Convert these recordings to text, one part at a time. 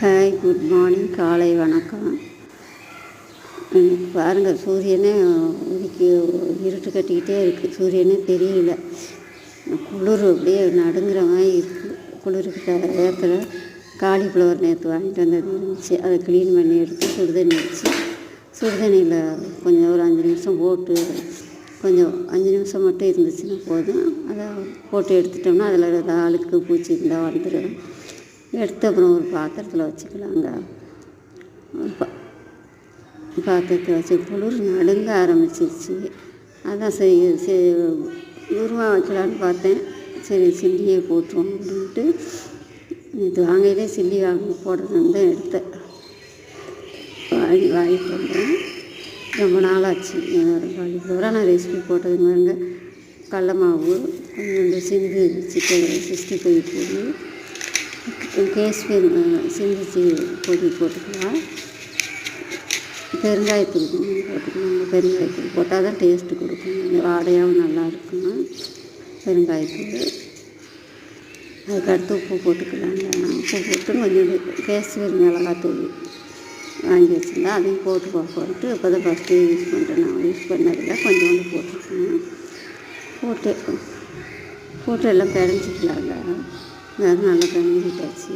Hi good morning காலை வணக்கம். பாருங்கள் சூரியனே உதிக்கி இருட்டு கட்டிக்கிட்டே இருக்குது சூரியனே தெரியல. குளிர் அப்படியே நடுங்கிற மாதிரி இருக்குது குளிருக்கு நேரத்தில் காலிஃப்ளவர் நேற்று வாங்கிட்டு வந்தது இருந்துச்சு. அதை க்ளீன் பண்ணி எடுத்து சுடுதண்ணி வச்சு. சுடுதண்ணியில் கொஞ்சம் ஒரு அஞ்சு நிமிஷம் போட்டு கொஞ்சம் அஞ்சு நிமிஷம் மட்டும் இருந்துச்சுன்னா போதும். அதை போட்டு எடுத்துட்டோம்னா அதில் ஏதாவது அழுக்கு பூச்சி இருந்தால் வந்துடும் எடுத்து அப்புறம் ஒரு பாத்திரத்தில் வச்சுக்கலாங்க. ஒரு பா பாத்திரத்தில் வச்சு குளிர் நடுங்க ஆரம்பிச்சிருச்சு. அதான் சரி சரி உருவா வைக்கலான்னு பார்த்தேன். சரி சில்லியை போட்டுருவோம் அப்படின்ட்டு. நேற்று வாங்கையிலே சில்லி வாங்க போடுறதுன்னு தான் எடுத்தேன். வாங்கி வாங்கிட்டு வந்தேன் ரொம்ப நாளாச்சு. காலிஃப்ளவராக நான் ரெசிபி போட்டதுங்க கடல மாவு கொஞ்சம் சிந்து சிக்கன் சிக்ஸ்டி ஃபைவ் பொடி. கேஷ்மீர் சிந்திச்சு பொடி போட்டுக்கலாம். பெருங்காயத்தூள் கொஞ்சம் போட்டுக்கணும் பெருங்காயத்தூள் போட்டால் தான் டேஸ்ட்டு கொடுக்கும். வாடையாகவும் நல்லா இருக்கும்? பெருங்காயத்தூள் அதுக்கடுத்து உப்பு போட்டுக்கலாங்க உப்பு போட்டு கொஞ்சம் கேஷ்மீர் மிளகாத்தூள் வாங்கி வச்சுருந்தா அதையும் போட்டு போட்டு இப்போ தான் ஃபஸ்ட்டு யூஸ் பண்ணுறேன் நான் யூஸ் பண்ணதில்லை. கொஞ்சோண்டு போட்டுருக்கணும் போட்டு போட்டு எல்லாம் பிணைஞ்சிக்கலாங்க வேறு நல்லா பிணைஞ்சிட்டாச்சு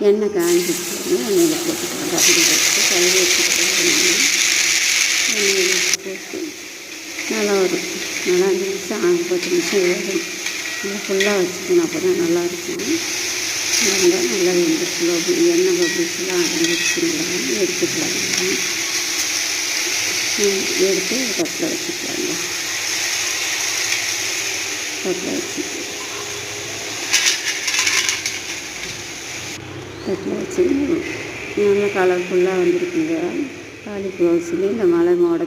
எண்ணெய் காஞ்சிச்சு எண்ணெயில் போட்டுக்கலாம் கபடி போட்டு கழுவி வச்சுக்கலாம் எண்ணெயில் போட்டு நல்லா வரும் நல்லா அஞ்சு நிமிஷம் ஆறு பத்து நிமிஷம் வேகும் நல்லா ஃபுல்லாக வச்சுக்கணும் அப்போ தான் நல்லாயிருக்கும் இருந்தால் நல்லா வெந்துச்சு பபுள் எண்ணெய் பபுள்ஸ்லாம் அடங்கிடுச்சு நல்லா எடுத்துக்கலாம் எடுத்து தட்டில் வச்சுக்கலாங்க தட்டில் வச்சு தட்டில் வச்சு நல்ல கலர்ஃபுல்லாக வந்திருக்குங்க. தாலி சில்லி இந்த மலை மோட